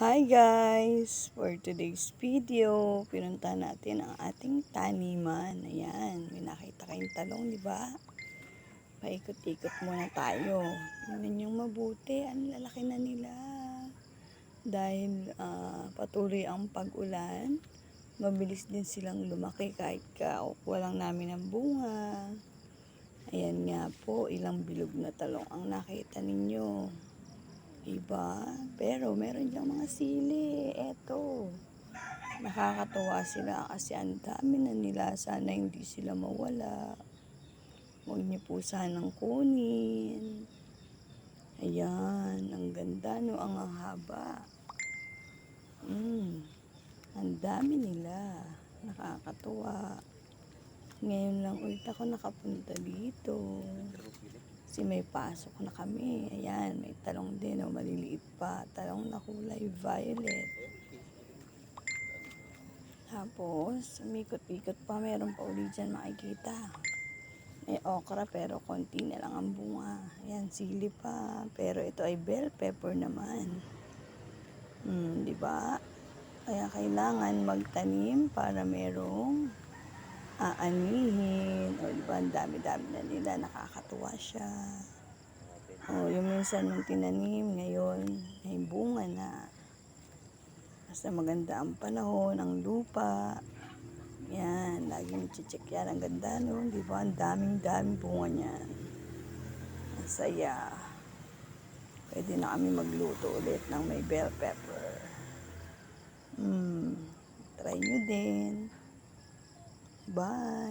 Hi guys! For today's video, pinunta natin ang ating taniman. Ayan, may nakita kayong talong, di ba? Paikot-ikot muna tayo. Tingnan yung mabuti, ang lalaki na nila. Dahil ah, patuloy ang pag-ulan, mabilis din silang lumaki kahit walang namin ng bunga. Ayan nga po, ilang bilog na talong ang nakita ninyo. Iba. Pero meron diyang mga sili. Eto. Nakakatuwa sila kasi ang dami na nila. Sana hindi sila mawala. Huwag niyo po sanang kunin. Ayan. Ang ganda no. Ang haba. Mm. Ang dami nila. Nakakatuwa. Ngayon lang ulit ako nakapunta dito. Kasi may pasok na kami. Ayan, may talong din. Oh, maliliit pa. Talong na kulay violet. Tapos, umikot-ikot pa. Meron pa ulit dyan makikita. May okra pero konti na lang ang bunga. Ayan, sili pa. Pero ito ay bell pepper naman. Hmm, di ba? Kaya kailangan magtanim para merong aanihin. Ang dami-dami na nila. Nakakatuwa siya. O, yung minsan nung tinanim, ngayon, may bunga na. Basta maganda ang panahon, ang lupa. Yan, laging chichik yan. Ang ganda, no? Di ba? Ang daming-daming bunga niyan. Ang saya. Pwede na kami magluto ulit ng may bell pepper. Hmm, try nyo din. Bye.